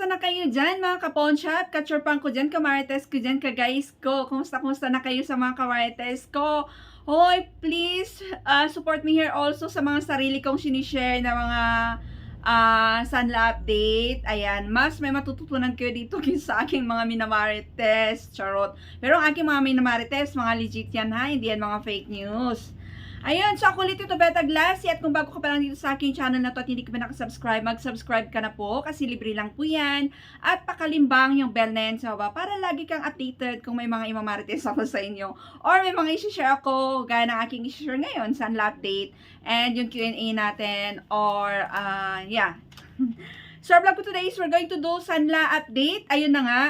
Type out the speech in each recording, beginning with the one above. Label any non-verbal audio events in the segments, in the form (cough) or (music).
Kumusta na kayo dyan mga kapon shop? Kachorpan ko dyan, kamarites ko dyan, ka-guys ko. Kumusta, kumusta na kayo sa mga kamarites ko? Hoy, please uh, support me here also sa mga sarili kong sinishare na mga uh, Sanla update. Ayan, mas may matututunan kayo dito (laughs) sa aking mga minamarites. Charot. Pero ang aking mga minamarites, mga legit yan ha, hindi yan mga fake news. Ayun, so ako ulit ito, Beta Glassy. At kung bago ka pa lang dito sa aking channel na to at hindi ka pa nakasubscribe, mag-subscribe ka na po kasi libre lang po yan. At pakalimbang yung bell na yan sa baba para lagi kang updated kung may mga imamarites ako sa inyo. Or may mga isi-share ako, gaya ng aking isi-share ngayon, Sunla Update. And yung Q&A natin. Or, uh, yeah. (laughs) so, our vlog ko today is we're going to do Sunla Update. Ayun na nga.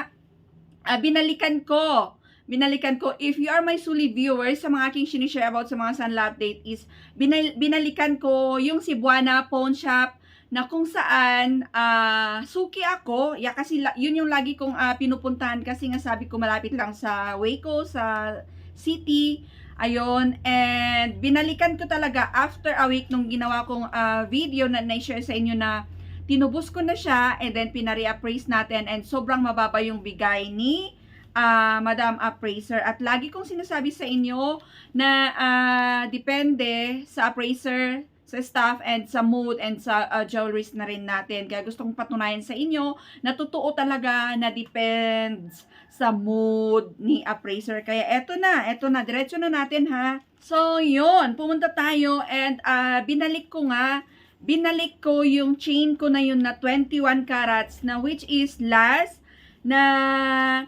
Uh, binalikan ko binalikan ko, if you are my solid viewers, sa mga aking sinishare about sa mga Sunla update is, binal- binalikan ko yung Cebuana Pawn Shop na kung saan uh, suki ako, ya kasi yun yung lagi kong uh, pinupuntahan kasi nga sabi ko malapit lang sa Waco, sa city, ayun, and binalikan ko talaga after a week nung ginawa kong uh, video na na-share sa inyo na tinubos ko na siya and then pinare-appraise natin and sobrang mababa yung bigay ni uh, Madam Appraiser. At lagi kong sinasabi sa inyo na uh, depende sa appraiser, sa staff, and sa mood, and sa uh, jewelries na rin natin. Kaya gusto kong patunayan sa inyo na totoo talaga na depends sa mood ni appraiser. Kaya eto na, eto na, diretso na natin ha. So, yun, pumunta tayo and uh, binalik ko nga binalik ko yung chain ko na yun na 21 carats na which is last na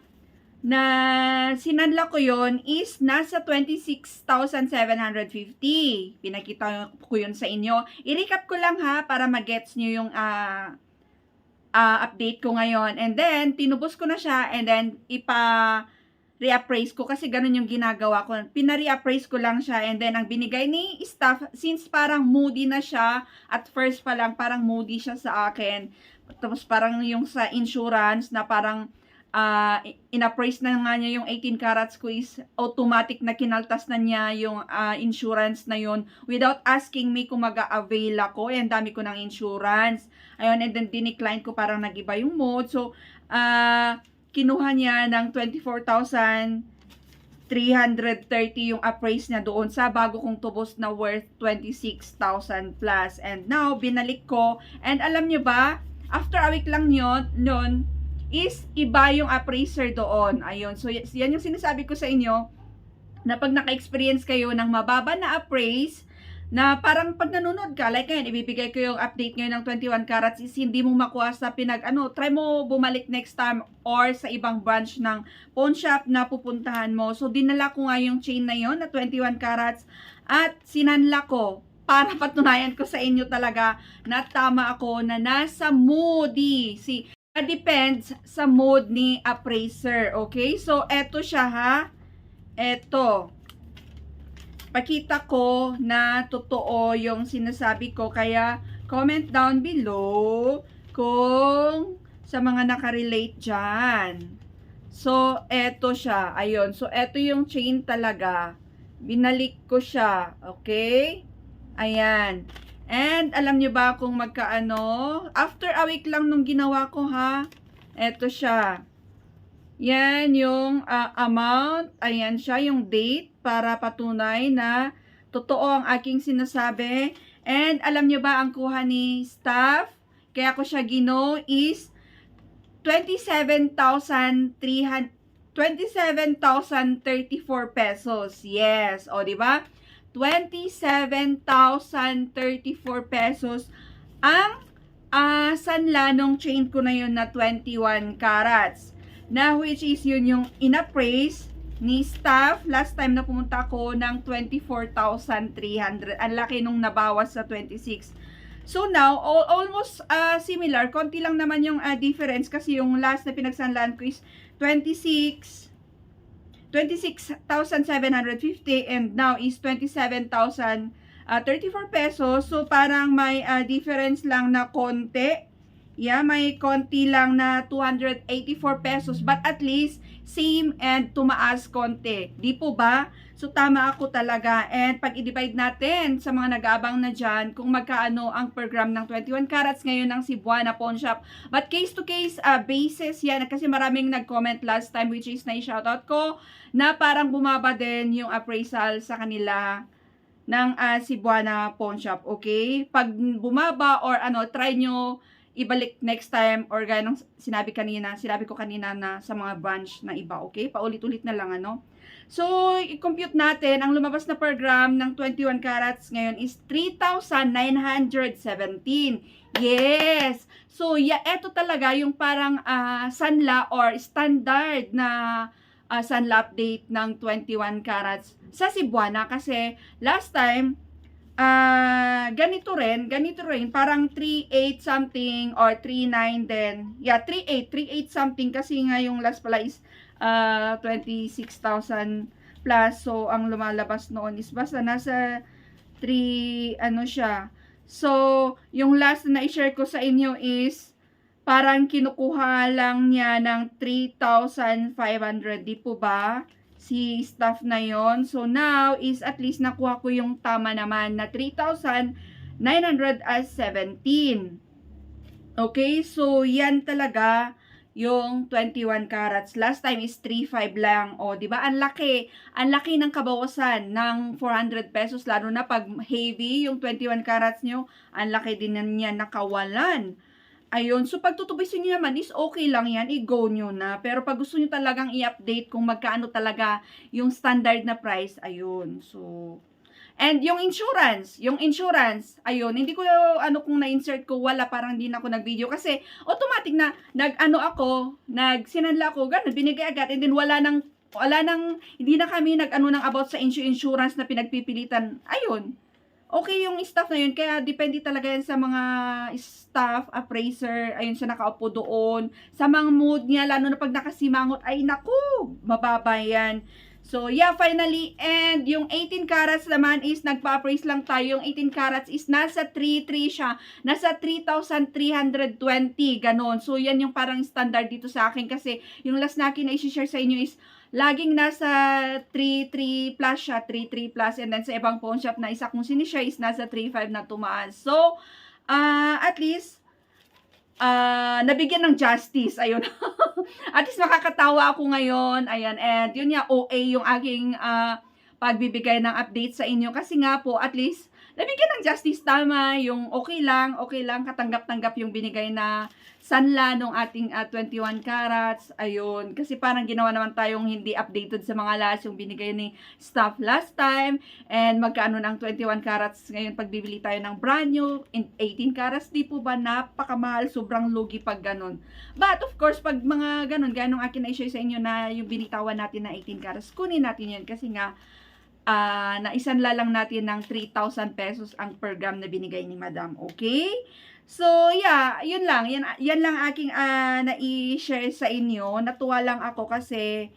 na sinanla ko yon is nasa 26,750. Pinakita ko yun sa inyo. I-recap ko lang ha para magets nyo yung uh, uh, update ko ngayon. And then, tinubos ko na siya and then ipa reappraise ko kasi ganun yung ginagawa ko. Pina-reappraise ko lang siya and then ang binigay ni staff, since parang moody na siya, at first pa lang parang moody siya sa akin. Tapos parang yung sa insurance na parang uh, inappraise na nga niya yung 18 carats ko is automatic na kinaltas na niya yung uh, insurance na yun without asking me kung mag-avail ako. Ayan, dami ko ng insurance. Ayun, and then dinecline ko parang nag-iba yung mode. So, uh, kinuha niya ng 24,000 330 yung appraise niya doon sa bago kong tubos na worth 26,000 plus. And now, binalik ko. And alam nyo ba, after a week lang yun, yun is iba yung appraiser doon. Ayun. So, yan yung sinasabi ko sa inyo na pag naka-experience kayo ng mababa na appraise, na parang pag nanonood ka, like ngayon, ibibigay ko yung update ngayon ng 21 carats is hindi mo makuha sa pinag, ano, try mo bumalik next time or sa ibang branch ng pawn shop na pupuntahan mo. So, dinala ko nga yung chain na yon na 21 carats at sinanla ko para (laughs) patunayan ko sa inyo talaga na tama ako na nasa moody. Si depends sa mode ni appraiser. Okay? So, eto siya ha. Eto. Pakita ko na totoo yung sinasabi ko. Kaya, comment down below kung sa mga nakarelate dyan. So, eto siya. Ayun. So, eto yung chain talaga. Binalik ko siya. Okay? Ayan. And alam nyo ba kung magkaano? After a week lang nung ginawa ko ha. Ito siya. Yan yung uh, amount. Ayan siya yung date para patunay na totoo ang aking sinasabi. And alam nyo ba ang kuha ni staff? Kaya ko siya gino is 27,300 27,034 pesos. Yes. O, di ba? 27,034 pesos ang uh, sanla nung chain ko na yun na 21 carats. Na which is yun yung inappraise ni staff. Last time na pumunta ako ng 24,300. Ang laki nung nabawas sa 26. So now, all, almost uh, similar. Konti lang naman yung uh, difference kasi yung last na pinagsanlaan ko is 26 26,750 and now is 27,034 uh, pesos. So, parang may uh, difference lang na konti. Yeah, may konti lang na 284 pesos. But at least, same and tumaas konti. Di po ba? So, tama ako talaga. And pag i-divide natin sa mga nag-aabang na dyan, kung magkaano ang per gram ng 21 carats ngayon ng Cebuana Pawn Shop. But case to case uh, basis yan, kasi maraming nag-comment last time, which is na-shoutout ko, na parang bumaba din yung appraisal sa kanila ng uh, Cebuana Pawn Shop, okay? Pag bumaba or ano, try nyo ibalik next time or gaya sinabi kanina, sinabi ko kanina na sa mga branch na iba, okay? Paulit-ulit na lang, ano? So, i-compute natin, ang lumabas na per gram ng 21 carats ngayon is 3,917. Yes! So, yeah, eto talaga yung parang uh, sanla or standard na uh, sanla update ng 21 carats sa Cebuana kasi last time ah ganito rin, ganito rin, parang 3.8 something or 3.9 din. Yeah, 3.8, 3.8 something kasi nga yung last pala is uh, 26,000 plus. So, ang lumalabas noon is basta nasa 3, ano siya. So, yung last na i-share ko sa inyo is parang kinukuha lang niya ng 3,500, di po ba? Si staff na yon. So now is at least nakuha ko yung tama naman na 3,917. Okay, so yan talaga yung 21 carats. Last time is 3.5 lang. O, di ba? Ang laki. Ang laki ng kabawasan ng 400 pesos. Lalo na pag heavy yung 21 carats nyo, ang laki din niya nakawalan. Ayun, so pag tutubisin nyo naman is okay lang yan, i-go nyo na. Pero pag gusto nyo talagang i-update kung magkaano talaga yung standard na price, ayun. So, and yung insurance, yung insurance, ayun, hindi ko ano kung na-insert ko, wala, parang hindi na ako nag-video. Kasi automatic na, nag-ano ako, nag-sinanla ako, ganun, binigay agad, and then wala nang, wala nang, hindi na kami nag-ano nang about sa insurance na pinagpipilitan. Ayun, okay yung staff na yun. Kaya depende talaga yan sa mga staff, appraiser, ayun siya nakaupo doon. Sa mga mood niya, lalo na pag nakasimangot, ay naku, mababa yan. So, yeah, finally, and yung 18 carats naman is nagpa-appraise lang tayo. Yung 18 carats is nasa 3.3 siya. Nasa 3,320, ganon. So, yan yung parang standard dito sa akin kasi yung last na akin na i-share sa inyo is laging nasa 3.3 plus siya, 3.3 plus. And then sa ibang pawn shop na isa kong sinishare is nasa 3.5 na tumaas. So, uh, at least, uh, nabigyan ng justice. Ayun. (laughs) At least makakatawa ako ngayon. Ayan. And yun nga, OA yung aking uh, pagbibigay ng update sa inyo. Kasi nga po, at least, nabigyan ng justice tama. Yung okay lang, okay lang, katanggap-tanggap yung binigay na sanla nung ating uh, 21 carats. Ayun. Kasi parang ginawa naman tayong hindi updated sa mga last yung binigay ni staff last time. And magkano ng 21 carats ngayon pagbibili tayo ng brand new. In 18 carats, di po ba napakamahal? Sobrang lugi pag ganun. But of course, pag mga ganun, ganong akin na-share sa inyo na yung binitawan natin na 18 carats, kunin natin yan kasi nga uh, naisanla lang natin ng 3,000 pesos ang per gram na binigay ni madam. Okay? So, yeah, yun lang. Yan, yan lang aking uh, na-share sa inyo. Natuwa lang ako kasi,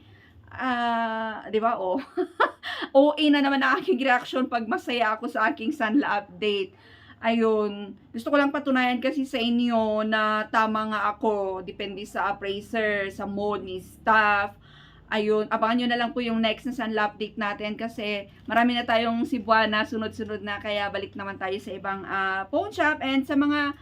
uh, di ba, oh, (laughs) OA na naman ang aking reaction pag masaya ako sa aking Sanla update. Ayun, gusto ko lang patunayan kasi sa inyo na tama nga ako. Depende sa appraiser, sa mood ni staff, ayun, abangan nyo na lang po yung next na Sanla update natin kasi marami na tayong Cebuana, sunod-sunod na kaya balik naman tayo sa ibang uh, phone shop and sa mga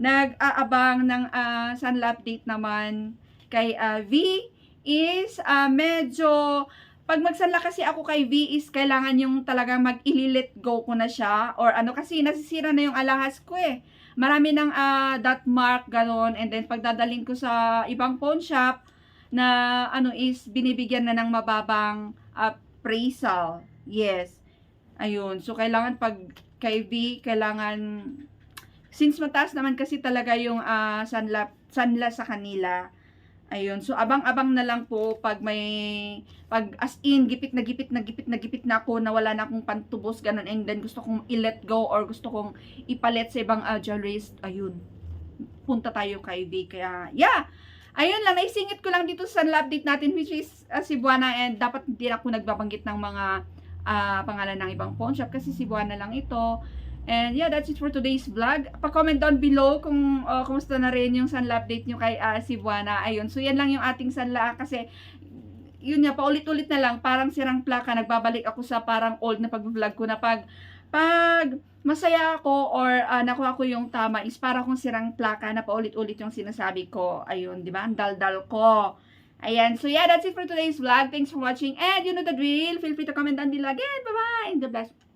nag-aabang ng uh, Sanla update naman kay uh, V is uh, medyo pag magsanla kasi ako kay V is kailangan yung talagang mag-ililit go ko na siya or ano kasi nasisira na yung alahas ko eh. Marami ng uh, dot mark galon and then pagdadaling ko sa ibang pawn shop na ano is binibigyan na ng mababang appraisal. Yes. Ayun. So, kailangan pag kay V, kailangan since mataas naman kasi talaga yung uh, sanla, sanla sa kanila. Ayun. So, abang-abang na lang po pag may, pag as in, gipit na gipit na gipit na gipit na ako na wala na akong pantubos, ganun. And then, gusto kong i-let go or gusto kong ipalit sa ibang uh, jewelries. Ayun. Punta tayo kay V. Kaya, yeah. Ayun lang, naisingit ko lang dito sa update natin which is uh, Cebuana and dapat hindi ako nagbabanggit ng mga uh, pangalan ng ibang pawn shop kasi Cebuana lang ito. And yeah, that's it for today's vlog. Pa-comment down below kung uh, kumusta na rin yung Sanla update nyo kay uh, Cebuana. Ayun, so yan lang yung ating Sanla kasi yun nga, paulit-ulit na lang, parang sirang plaka, nagbabalik ako sa parang old na pag-vlog ko na pag, pag masaya ako or ah, nakuha ko yung tama is para kung sirang plaka na paulit-ulit yung sinasabi ko. Ayun, di ba? Ang dal-dal ko. Ayan. So yeah, that's it for today's vlog. Thanks for watching. And you know the drill. Feel free to comment down below again. Bye-bye. And God bless.